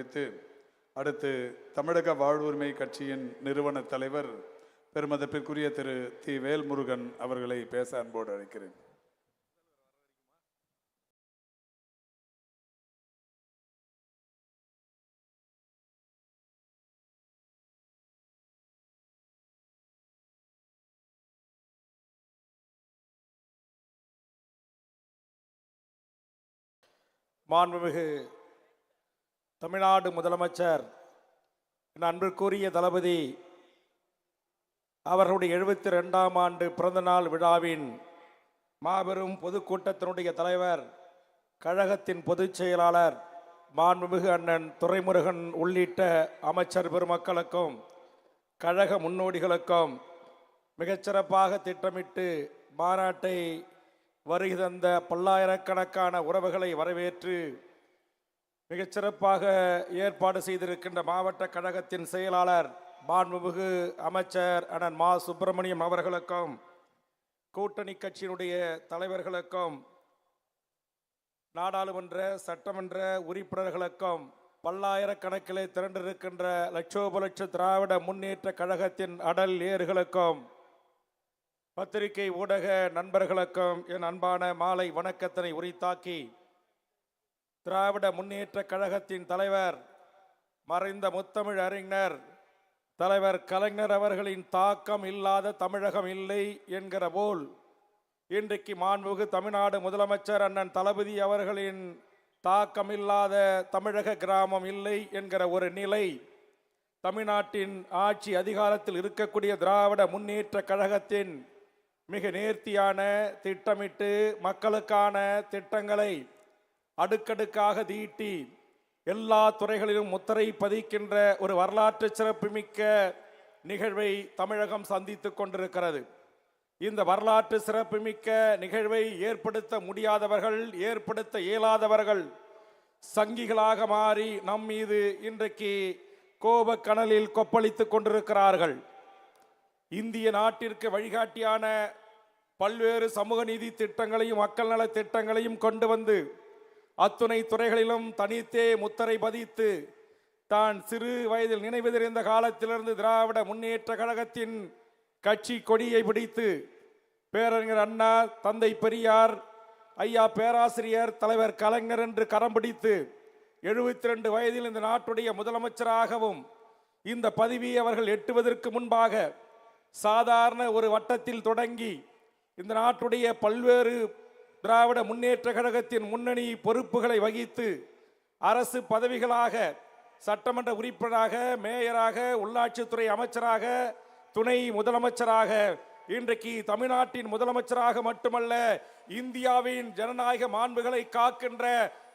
தெரிவித்து அடுத்து தமிழக வாழ்வுரிமை கட்சியின் நிறுவன தலைவர் பெருமதிப்பிற்குரிய திரு. தி. வேல்முருகன் அவர்களை பேச அன்போடு அழைக்கிறேன். மாண்புமிகு தமிழ்நாடு முதலமைச்சர் என் அன்பிற்குரிய தளபதி அவர்களுடைய எழுபத்தி ரெண்டாம் ஆண்டு பிறந்தநாள் விழாவின் மாபெரும் பொதுக்கூட்டத்தினுடைய தலைவர் கழகத்தின் பொதுச் செயலாளர் மாண்புமிகு அண்ணன் துரைமுருகன் உள்ளிட்ட அமைச்சர் பெருமக்களுக்கும் கழக முன்னோடிகளுக்கும் மிகச்சிறப்பாக திட்டமிட்டு மாநாட்டை வருகை தந்த பல்லாயிரக்கணக்கான உறவுகளை வரவேற்று மிகச்சிறப்பாக ஏற்பாடு செய்திருக்கின்ற மாவட்ட கழகத்தின் செயலாளர் மாண்புமிகு அமைச்சர் அண்ணன் மா. சுப்பிரமணியம் அவர்களுக்கும் கூட்டணி கட்சியினுடைய தலைவர்களுக்கும் நாடாளுமன்ற சட்டமன்ற உறுப்பினர்களுக்கும் பல்லாயிரக்கணக்கிலே திரண்டிருக்கின்ற லட்சோப லட்ச திராவிட முன்னேற்ற கழகத்தின் அடல் ஏர்களுக்கும் பத்திரிகை ஊடக நண்பர்களுக்கும் என் அன்பான மாலை வணக்கத்தினை உரித்தாக்கி திராவிட முன்னேற்ற கழகத்தின் தலைவர் மறைந்த முத்தமிழ் அறிஞர் தலைவர் கலைஞர் அவர்களின் தாக்கம் இல்லாத தமிழகம் இல்லை என்கிற போல் இன்றைக்கு மாண்புமிகு தமிழ்நாடு முதலமைச்சர் அண்ணன் தளபதி அவர்களின் தாக்கம் இல்லாத தமிழக கிராமம் இல்லை என்கிற ஒரு நிலை தமிழ்நாட்டின் ஆட்சி அதிகாரத்தில் இருக்கக்கூடிய திராவிட முன்னேற்ற கழகத்தின் மிக நேர்த்தியான திட்டமிட்டு மக்களுக்கான திட்டங்களை அடுக்கடுக்காக தீட்டி எல்லா துறைகளிலும் முத்திரை பதிக்கின்ற ஒரு வரலாற்று சிறப்புமிக்க நிகழ்வை தமிழகம் சந்தித்துக் கொண்டிருக்கிறது. இந்த வரலாற்று சிறப்புமிக்க நிகழ்வை ஏற்படுத்த முடியாதவர்கள் ஏற்படுத்த இயலாதவர்கள் சங்கிகளாக மாறி நம் மீது இன்றைக்கு கோபக்கணலில் கொப்பளித்துக் கொண்டிருக்கிறார்கள். இந்திய நாட்டிற்கு வழிகாட்டியான பல்வேறு சமூக நீதி திட்டங்களையும் மக்கள் நல திட்டங்களையும் கொண்டு வந்து அத்துணை துறைகளிலும் தனித்தே முத்தரை பதித்து தான் சிறு வயதில் நினைவு காலத்திலிருந்து திராவிட முன்னேற்ற கழகத்தின் கட்சி கொடியை பிடித்து பேரறிஞர் அண்ணா தந்தை பெரியார் ஐயா பேராசிரியர் தலைவர் கலைஞர் என்று கரம் பிடித்து எழுபத்தி ரெண்டு வயதில் இந்த நாட்டுடைய முதலமைச்சராகவும் இந்த பதவியை அவர்கள் எட்டுவதற்கு முன்பாக சாதாரண ஒரு வட்டத்தில் தொடங்கி இந்த நாட்டுடைய பல்வேறு திராவிட முன்னேற்ற கழகத்தின் முன்னணி பொறுப்புகளை வகித்து அரசு பதவிகளாக சட்டமன்ற உறுப்பினராக மேயராக உள்ளாட்சித்துறை அமைச்சராக துணை முதலமைச்சராக இன்றைக்கு தமிழ்நாட்டின் முதலமைச்சராக மட்டுமல்ல இந்தியாவின் ஜனநாயக மாண்புகளை காக்கின்ற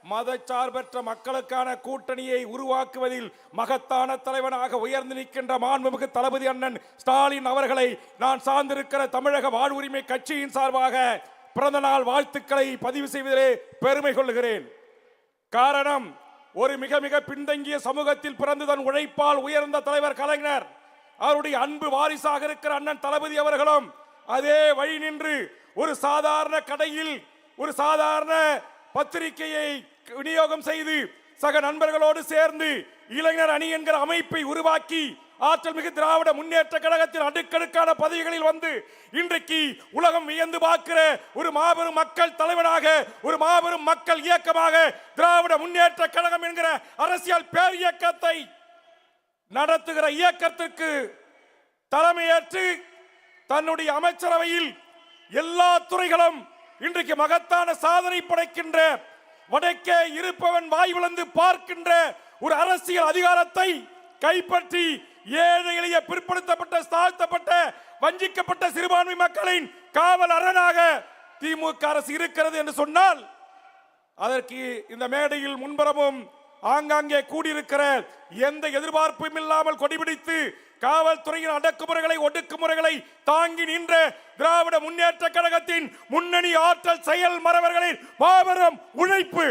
மதச்சார்பற்ற மக்களுக்கான கூட்டணியை உருவாக்குவதில் மகத்தான தலைவனாக உயர்ந்து நிற்கின்ற மாண்புமிகு தளபதி அண்ணன் ஸ்டாலின் அவர்களை நான் சார்ந்திருக்கிற தமிழக வாழ்வுரிமை கட்சியின் சார்பாக பிறந்த நாள் வாழ்த்துக்களை பதிவு செய்வதிலே பெருமை கொள்கிறேன் காரணம் ஒரு மிக மிக பின்தங்கிய சமூகத்தில் பிறந்து தன் உழைப்பால் உயர்ந்த தலைவர் கலைஞர் அவருடைய அன்பு வாரிசாக இருக்கிற அண்ணன் தளபதி அவர்களும் அதே வழி நின்று ஒரு சாதாரண கடையில் ஒரு சாதாரண பத்திரிகையை விநியோகம் செய்து சக நண்பர்களோடு சேர்ந்து இளைஞர் அணி என்கிற அமைப்பை உருவாக்கி ஆற்றல் மிகு திராவிட முன்னேற்ற கழகத்தின் அடுக்கடுக்கான பதவிகளில் வந்து இன்றைக்கு உலகம் வியந்து பார்க்கிற ஒரு மாபெரும் மக்கள் தலைவனாக ஒரு மாபெரும் மக்கள் இயக்கமாக திராவிட முன்னேற்ற கழகம் என்கிற அரசியல் பேர் இயக்கத்தை நடத்துகிற இயக்கத்திற்கு தலைமையேற்று தன்னுடைய அமைச்சரவையில் எல்லா துறைகளும் இன்றைக்கு மகத்தான சாதனை படைக்கின்ற வடக்கே இருப்பவன் வாய் விழுந்து பார்க்கின்ற ஒரு அரசியல் அதிகாரத்தை கைப்பற்றி ஏழை எளிய பிற்படுத்தப்பட்ட தாழ்த்தப்பட்ட வஞ்சிக்கப்பட்ட சிறுபான்மை மக்களின் காவல் அரணாக திமுக அரசு இருக்கிறது என்று சொன்னால் அதற்கு இந்த மேடையில் முன்புறமும் ஆங்காங்கே கூடியிருக்கிற எந்த எதிர்பார்ப்பும் இல்லாமல் கொடிபிடித்து காவல்துறையின் அடக்குமுறைகளை ஒடுக்குமுறைகளை தாங்கி நின்ற திராவிட முன்னேற்ற கழகத்தின் முன்னணி ஆற்றல் செயல் மறவர்களின் மாபெரும் உழைப்பு.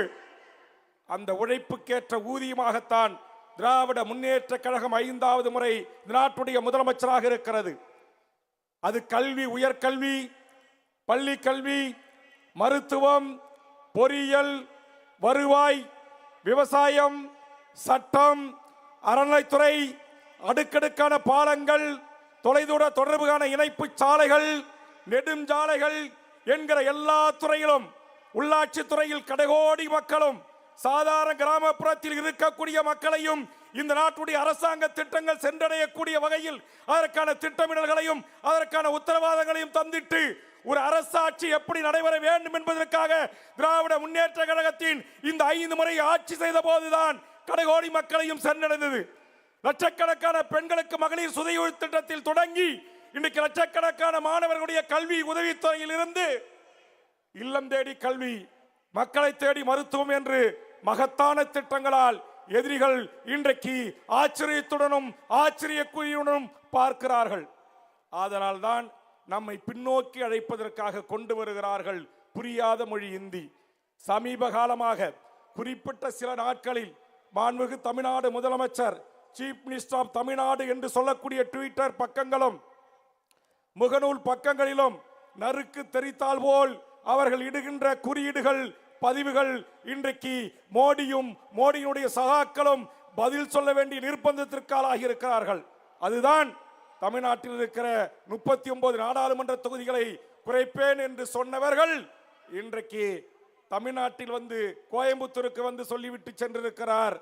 அந்த உழைப்புக்கேற்ற ஊதியமாகத்தான் திராவிட முன்னேற்ற கழகம் ஐந்தாவது முறை நாட்டுடைய முதலமைச்சராக இருக்கிறது. அது கல்வி உயர்கல்வி பள்ளி கல்வி மருத்துவம் பொறியியல் வருவாய் விவசாயம் சட்டம் அறநிலைத்துறை அடுக்கடுக்கான பாலங்கள் தொலைதூர தொடர்புக்கான இணைப்பு சாலைகள் நெடுஞ்சாலைகள் என்கிற எல்லா துறையிலும் உள்ளாட்சித்துறையில் கடகோடி கடைகோடி மக்களும் சாதாரண கிராமப்புறத்தில் இருக்கக்கூடிய மக்களையும் இந்த நாட்டுடைய அரசாங்க திட்டங்கள் சென்றடையக்கூடிய வகையில் அதற்கான திட்டமிடல்களையும் அதற்கான உத்தரவாதங்களையும் தந்திட்டு ஒரு அரசாட்சி எப்படி நடைபெற வேண்டும் என்பதற்காக திராவிட முன்னேற்ற கழகத்தின் இந்த ஐந்து முறை ஆட்சி செய்த போதுதான் கடைகோடி மக்களையும் சென்றடைந்தது. லட்சக்கணக்கான பெண்களுக்கு மகளிர் சுதையுறு திட்டத்தில் தொடங்கி இன்றைக்கு லட்சக்கணக்கான மாணவர்களுடைய கல்வி உதவித்துறையில் இருந்து இல்லம் தேடி கல்வி மக்களை தேடி மருத்துவம் என்று மகத்தான திட்டங்களால் எதிரிகள் இன்றைக்கு ஆச்சரியத்துடனும் ஆச்சரியக்குறியுடனும் பார்க்கிறார்கள். ஆதலால் தான் நம்மை பின்னோக்கி அழைப்பதற்காக கொண்டு வருகிறார்கள் புரியாத மொழி இந்தி. சமீப காலமாக குறிப்பிட்ட சில நாட்களில் மாண்புமிகு தமிழ்நாடு முதலமைச்சர் சீஃப் மினிஸ்டர் ஆஃப் தமிழ்நாடு என்று சொல்லக்கூடிய ட்விட்டர் பக்கங்களும் முகநூல் பக்கங்களிலும் நறுக்கு தெரித்தால் போல் அவர்கள் இடுகின்ற குறியீடுகள் பதிவுகள் இன்றைக்கு மோடியும் மோடியினுடைய சகாக்களும் பதில் சொல்ல வேண்டிய நிர்பந்தத்திற்காலாகி இருக்கிறார்கள் அதுதான் தமிழ்நாட்டில் இருக்கிற முப்பத்தி ஒன்பது நாடாளுமன்ற தொகுதிகளை குறைப்பேன் என்று சொன்னவர்கள் இன்றைக்கு தமிழ்நாட்டில் வந்து கோயம்புத்தூருக்கு வந்து சொல்லிவிட்டு சென்றிருக்கிறார்.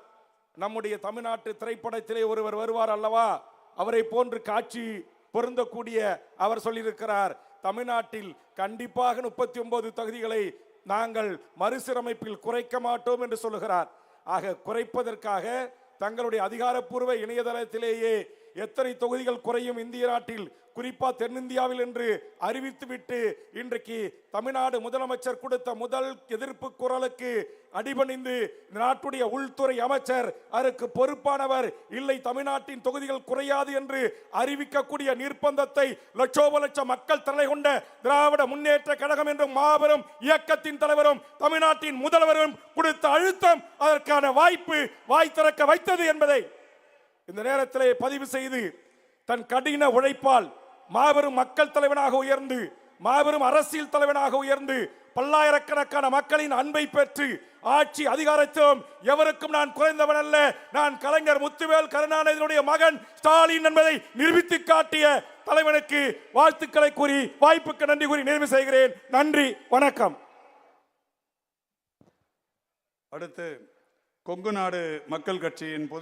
நம்முடைய தமிழ்நாட்டு திரைப்படத்திலே ஒருவர் வருவார் அல்லவா? அவரை போன்று காட்சி பொருந்தக்கூடிய அவர் சொல்லியிருக்கிறார். தமிழ்நாட்டில் கண்டிப்பாக முப்பத்தி ஒன்பது தொகுதிகளை நாங்கள் மறுசீரமைப்பில் குறைக்க மாட்டோம் என்று சொல்லுகிறார். ஆக குறைப்பதற்காக தங்களுடைய அதிகாரப்பூர்வ இணையதளத்திலேயே எத்தனை தொகுதிகள் குறையும் இந்திய நாட்டில்? குறிப்பா தென்னிந்தியாவில் என்று அறிவித்துவிட்டு இன்றைக்கு தமிழ்நாடு முதலமைச்சர் கொடுத்த முதல் எதிர்ப்பு குரலுக்கு அடிபணிந்து நாட்டுடைய உள்துறை அமைச்சர் அதற்கு பொறுப்பானவர். இல்லை தமிழ்நாட்டின் தொகுதிகள் குறையாது என்று அறிவிக்கக்கூடிய நிர்பந்தத்தை லட்சோப லட்சம் மக்கள் தலை கொண்ட திராவிட முன்னேற்ற கழகம் என்ற மாபெரும் இயக்கத்தின் தலைவரும் தமிழ்நாட்டின் முதல்வரும் கொடுத்த அழுத்தம் அதற்கான வாய்ப்பு வாய் திறக்க வைத்தது என்பதை இந்த நேரத்திலே பதிவு செய்து தன் கடின உழைப்பால் மாபெரும் மக்கள் தலைவனாக உயர்ந்து மாபெரும் அரசியல் தலைவனாக உயர்ந்து பல்லாயிரக்கணக்கான மக்களின் அன்பை பெற்று ஆட்சி அதிகாரத்தும் எவருக்கும் நான் குறைந்தவன் அல்ல. நான் கலைஞர் முத்துவேல் கருணாநிதியுடைய மகன் ஸ்டாலின் என்பதை நிரூபித்து காட்டிய தலைவனுக்கு வாழ்த்துக்களை கூறி வாய்ப்புக்கு நன்றி கூறி நிறைவு செய்கிறேன். நன்றி வணக்கம். அடுத்து கொங்கு நாடு மக்கள் கட்சியின் பொது